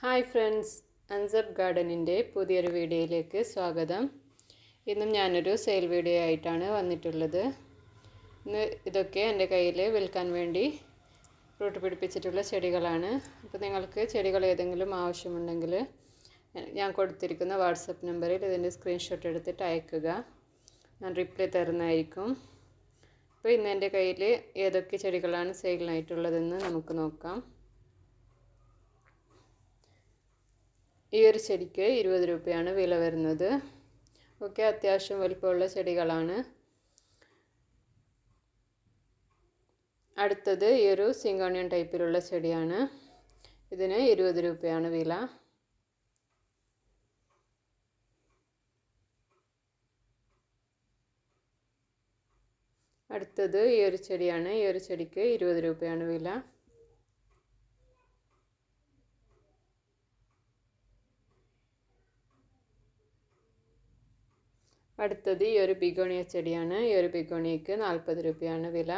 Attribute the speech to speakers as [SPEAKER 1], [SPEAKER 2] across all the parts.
[SPEAKER 1] Hi friends unsub ഗാർഡനിന്റെ പുതിയൊരു വീഡിയോയിലേക്ക് സ്വാഗതം. ഇന്നും ഞാനൊരു സെയിൽ വീഡിയോ ആയിട്ടാണ് വന്നിട്ടുള്ളത്. ഇന്ന് ഇതൊക്കെ എന്റെ കയ്യിൽ വിൽക്കാൻ വേണ്ടി റൂട്ട് പിടിപ്പിച്ചിട്ടുള്ള ചെടികളാണ്. അപ്പോൾ നിങ്ങൾക്ക് ചെടികൾ ഏതെങ്കിലും ആവശ്യമുണ്ടെങ്കിൽ ഞാൻ കൊടുത്തിരിക്കുന്ന വാട്സപ്പ് നമ്പറിൽ ഇതിന്റെ സ്ക്രീൻഷോട്ട് എടുത്തിട്ട് അയക്കുക. ഞാൻ റിപ്ലൈ തരുന്നതായിരിക്കും. അപ്പോൾ ഇന്ന് എന്റെ കയ്യിൽ ഏതൊക്കെ ചെടികളാണ് സെയിലിനായിട്ടുള്ളതെന്ന് നമുക്ക് നോക്കാം. ഈ ഒരു ചെടിക്ക് ഇരുപത് രൂപയാണ് വില വരുന്നത്. ഒക്കെ അത്യാവശ്യം വലിപ്പമുള്ള ചെടികളാണ്. അടുത്തത് ഈ ഒരു സിങ്കോണിയൻ ടൈപ്പിലുള്ള ചെടിയാണ്. ഇതിന് ഇരുപത് രൂപയാണ് വില. അടുത്തത് ഈ ഒരു ചെടിയാണ്. ഈ ഒരു ചെടിക്ക് ഇരുപത് രൂപയാണ് വില. അടുത്തത് ഈ ഒരു ബിഗോണിയ ചെടിയാണ്. ഈ ഒരു ബിഗോണിയക്ക് നാൽപ്പത് രൂപയാണ് വില.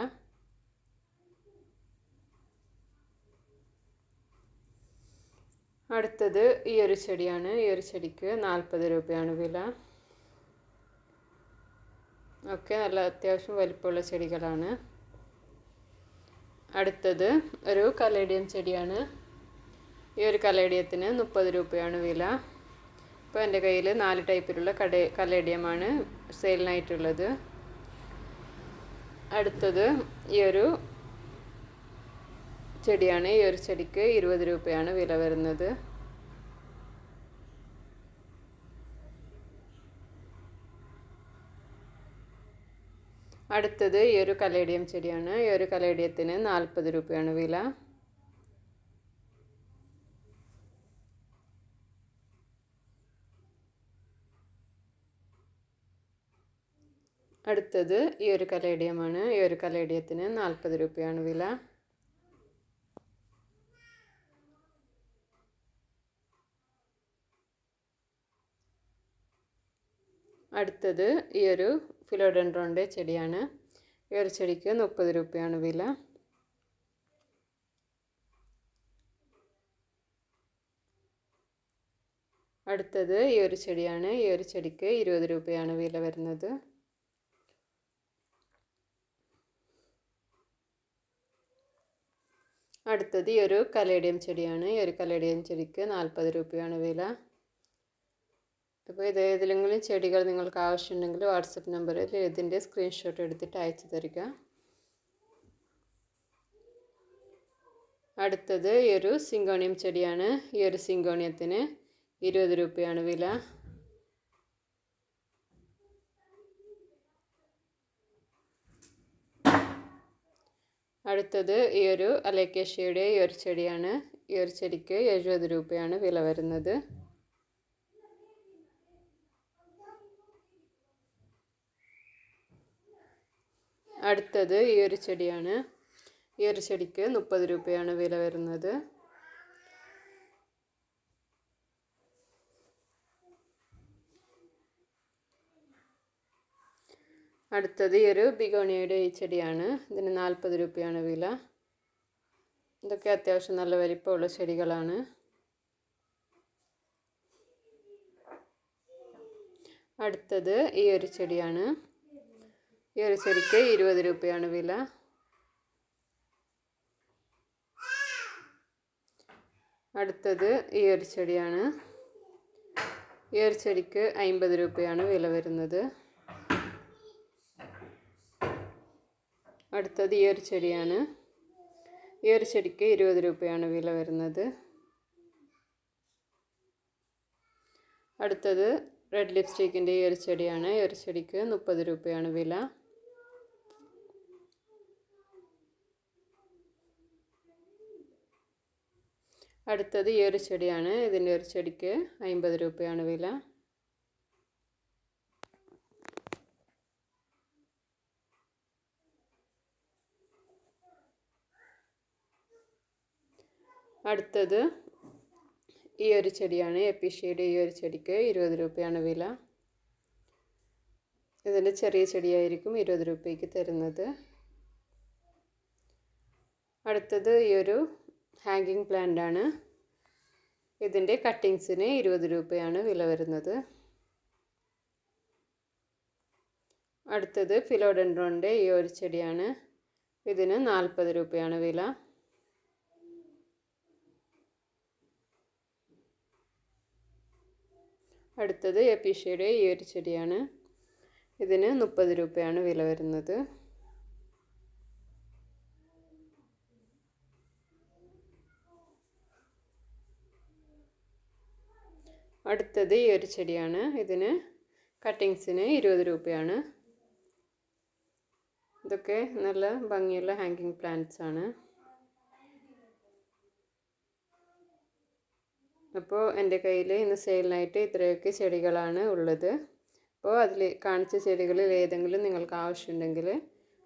[SPEAKER 1] അടുത്തത് ഈ ഒരു ചെടിയാണ്. ഈ ഒരു ചെടിക്ക് നാൽപ്പത് രൂപയാണ് വില. ഒക്കെ നല്ല അത്യാവശ്യം വലിപ്പമുള്ള ചെടികളാണ്. അടുത്തത് ഒരു കലേഡിയം ചെടിയാണ്. ഈ ഒരു കലേഡിയത്തിന് മുപ്പത് രൂപയാണ് വില. ഇപ്പോൾ എന്റെ കയ്യിൽ നാല് ടൈപ്പിലുള്ള കട കലേഡിയമാണ് സെയിലിനായിട്ടുള്ളത്. അടുത്തത് ഈ ഒരു ചെടിയാണ്. ഈ ഒരു ചെടിക്ക് ഇരുപത് രൂപയാണ് വില വരുന്നത്. അടുത്തത് ഈ ഒരു കലേഡിയം ചെടിയാണ്. ഈ ഒരു കലേഡിയത്തിന് നാൽപ്പത് രൂപയാണ് വില. അടുത്തത് ഈ ഒരു കലേഡിയമാണ്. ഈ ഒരു കലേഡിയത്തിന് നാൽപ്പത് രൂപയാണ് വില. അടുത്തത് ഈ ഒരു ഫിലോഡൻഡ്രോന്റെ ചെടിയാണ്. ഈ ഒരു ചെടിക്ക് മുപ്പത് രൂപയാണ് വില. അടുത്തത് ഈ ഒരു ചെടിയാണ്. ഈ ഒരു ചെടിക്ക് ഇരുപത് രൂപയാണ് വില വരുന്നത്. അടുത്തത് ഈ ഒരു കലേഡിയം ചെടിയാണ്. ഈ ഒരു കലേഡിയം ചെടിക്ക് നാൽപ്പത് രൂപയാണ് വില. അപ്പോൾ ഇത് ചെടികൾ നിങ്ങൾക്ക് ആവശ്യമുണ്ടെങ്കിൽ വാട്സപ്പ് നമ്പറിൽ ഇതിന്റെ സ്ക്രീൻഷോട്ട് എടുത്തിട്ട് അയച്ചു തരിക. അടുത്തത് ഈ ഒരു സിങ്കോണിയം ചെടിയാണ്. ഈ ഒരു സിങ്കോണിയത്തിന് ഇരുപത് രൂപയാണ് വില. അടുത്തത് ഈ ഒരു അലേക്കേഷ്യയുടെ ഈ ഒരു ചെടിയാണ്. ഈ ഒരു ചെടിക്ക് എഴുപത് രൂപയാണ് വില വരുന്നത്. അടുത്തത് ഈ ഒരു ചെടിയാണ്. ഈ ഒരു ചെടിക്ക് മുപ്പത് രൂപയാണ് വില വരുന്നത്. അടുത്തത് ഈ ഒരു ബിഗോണിയയുടെ ഈ ചെടിയാണ്. ഇതിന് നാൽപ്പത് രൂപയാണ് വില. ഇതൊക്കെ അത്യാവശ്യം നല്ല വലിപ്പമുള്ള ചെടികളാണ്. അടുത്തത് ഈ ഒരു ചെടിയാണ്. ഈ ഒരു ചെടിക്ക് ഇരുപത് രൂപയാണ് വില. അടുത്തത് ഈ ഒരു ചെടിയാണ്. ഈ ഒരു ചെടിക്ക് അമ്പത് രൂപയാണ് വില വരുന്നത്. അടുത്തത് ഈ ഒരു ചെടിയാണ്. ഈ ഒരു ചെടിക്ക് ഇരുപത് രൂപയാണ് വില വരുന്നത്. അടുത്തത് റെഡ് ലിപ്സ്റ്റിക്കിന്റെ ഈ ഒരു ചെടിയാണ്. ഈ ഒരു ചെടിക്ക് മുപ്പത് രൂപയാണ് വില. അടുത്തത് ഈ ഒരു ചെടിയാണ്. ഇതിന്റെ ഒരു ചെടിക്ക് അമ്പത് രൂപയാണ് വില. അടുത്തത് ഈ ഒരു ചെടിയാണ് എപ്പിഷ്യയുടെ ഈ ഒരു ചെടിക്ക് ഇരുപത് രൂപയാണ് വില. ഇതിന്റെ ചെറിയ ചെടിയായിരിക്കും ഇരുപത് രൂപയ്ക്ക് തരുന്നത്. അടുത്തത് ഈ ഒരു ഹാങ്കിങ് പ്ലാന്റ് ആണ്. ഇതിന്റെ കട്ടിങ്സിന് ഇരുപത് രൂപയാണ് വില വരുന്നത്. അടുത്തത് ഫിലോഡൻഡ്രോണിന്റെ ഈ ഒരു ചെടിയാണ്. ഇതിന് നാൽപ്പത് രൂപയാണ് വില. അടുത്തത് എപ്പിഷയുടെ ഈ ഒരു ചെടിയാണ്. ഇതിന് മുപ്പത് രൂപയാണ് വില വരുന്നത്. അടുത്തത് ഈ ഒരു ചെടിയാണ്. ഇതിന് കട്ടിങ്സിന് ഇരുപത് രൂപയാണ്. ഇതൊക്കെ നല്ല ഭംഗിയുള്ള ഹാങ്കിങ് പ്ലാന്റ്സ് ആണ് അപ്പോൾ എന്റെ കയ്യിൽ ഇന്ന് സെയിലിനായിട്ട് ഇത്രയൊക്കെ ചെടികളാണ് ഉള്ളത്. അപ്പോൾ അതിൽ കാണിച്ച ചെടികളിൽ ഏതെങ്കിലും നിങ്ങൾക്ക് ആവശ്യമുണ്ടെങ്കിൽ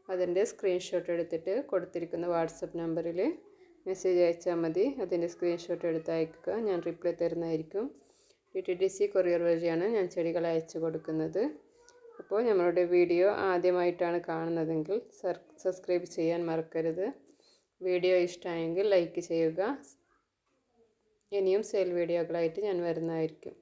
[SPEAKER 1] അതിന്റെ സ്ക്രീൻഷോട്ട് എടുത്തിട്ട് കൊടുത്തിരിക്കുന്ന വാട്സപ്പ് നമ്പറിൽ മെസ്സേജ് അയച്ചാൽ മതി. അതിന്റെ സ്ക്രീൻഷോട്ട് എടുത്ത് അയക്കുക. ഞാൻ റിപ്ലൈ തരുന്നതായിരിക്കും. D T D C courier വഴിയാണ് ഞാൻ ചെടികൾ അയച്ചു കൊടുക്കുന്നത്. അപ്പോൾ നമ്മളുടെ വീഡിയോ ആദ്യമായിട്ടാണ് കാണുന്നതെങ്കിൽ സബ്സ്ക്രൈബ് ചെയ്യാൻ മറക്കരുത്. വീഡിയോ ഇഷ്ടമായെങ്കിൽ ലൈക്ക് ചെയ്യുക. ഇനിയും സെയിൽ വീഡിയോകളായിട്ട് ഞാൻ വരുന്നതായിരിക്കും.